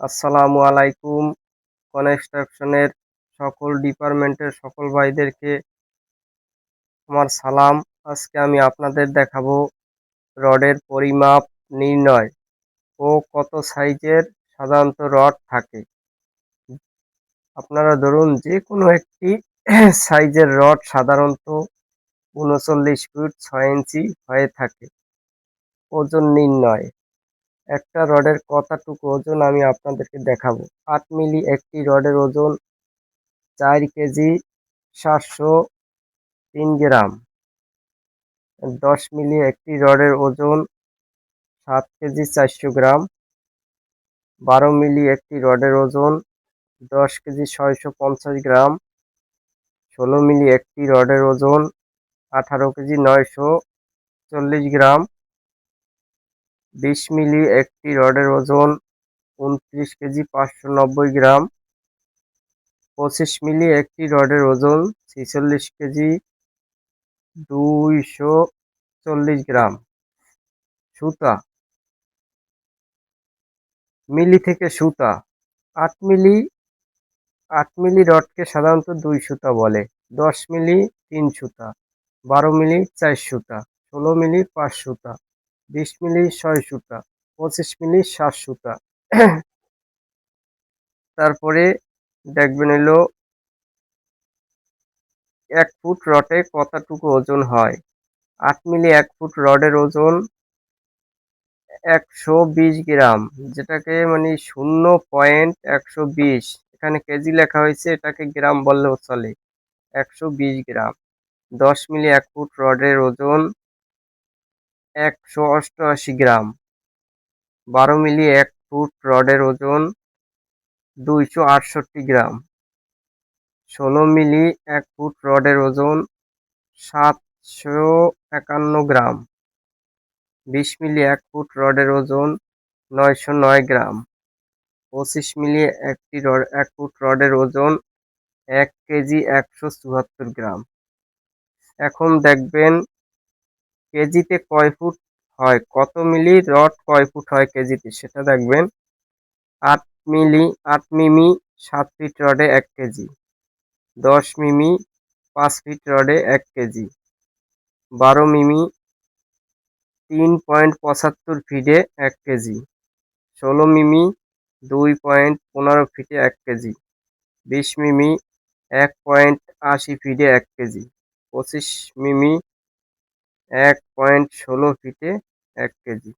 আসসালামু আলাইকুম। কনস্ট্রাকশনের সকল ডিপার্টমেন্টের সকল ভাইদেরকে আমার সালাম। আজকে আমি আপনাদের দেখাবো রডের পরিমাপ নির্ণয় ও কত সাইজের সাধারণত রড থাকে। আপনারা ধরুন যে কোনো একটি সাইজের রড সাধারণত উনচল্লিশ ফুট ছয় ইঞ্চি হয়ে থাকে। ওজন নির্ণয় একটা রডের কতটুকু ওজন আমি আপনাদেরকে দেখাবো। আট মিলি একটি রডের ওজন চার কেজি সাতশো তিন গ্রাম। দশ মিলি একটি রডের ওজন সাত কেজি চারশো গ্রাম। বারো মিলি একটি রডের ওজন দশ কেজি ছয়শো পঞ্চাশ গ্রাম। ষোলো মিলি একটি রডের ওজন আঠারো কেজি নয়শো চল্লিশ গ্রাম। বিশ মিলি একটি রডের ওজন উনত্রিশ কেজি পাঁচশো নব্বই গ্রাম। পঁচিশ মিলি একটি রডের ওজন ছেচল্লিশ কেজি দুইশো চল্লিশ গ্রাম। সুতা। মিলি থেকে সুতা। আট মিলি আট মিলি রডকে সাধারণত দুই সুতা বলে। দশ মিলি তিন সুতা। বারো মিলি চার সুতা। ষোলো মিলি পাঁচ সুতা। বিশ মিলি ছয় সুতা, পঁচিশ মিলি সাত সুতা। তারপরে দেখবেন এলো এক ফুট রডে কতটুকু ওজন হয়? আট মিলি এক ফুট রডের ওজন একশো বিশ গ্রাম, যেটাকে মানে শূন্য পয়েন্ট একশো বিশ। এখানে কেজি লেখা হয়েছে, এটাকে গ্রাম বললেও চলে, একশো বিশ গ্রাম। দশ মিলি এক ফুট রডের ওজন একশো অষ্টআশি গ্রাম। বারো মিলি এক ফুট রডের ওজন দুইশো আটষট্টি গ্রাম। ষোলো মিলি এক ফুট রডের ওজন সাতশো একান্ন গ্রাম। বিশ মিলি এক ফুট রডের ওজন নয়শো নয় গ্রাম। পঁচিশ মিলি একটি রড, এক ফুট রডের ওজন এক কেজি একশো চুয়াত্তর গ্রাম। এখন দেখবেন কেজিতে কয় ফুট হয়? কত মিলি রড কয় ফুট হয় কেজিতে? সেটা দেখবেন। আট মিলি, আট মিমি, সাত ফিট রডে এক কেজি। দশ মিমি, পাঁচ ফিট রডে এক কেজি। বারো মিমি, তিন পয়েন্ট পঁচাত্তর ফিটে এক কেজি। ষোলো মিমি, দুই পয়েন্ট পনেরো ফিটে এক কেজি। বিশ মিমি, এক পয়েন্ট আশি ফিটে এক কেজি। পঁচিশ মিমি এক পয়েন্ট ষোলো ফিটে এক কেজি।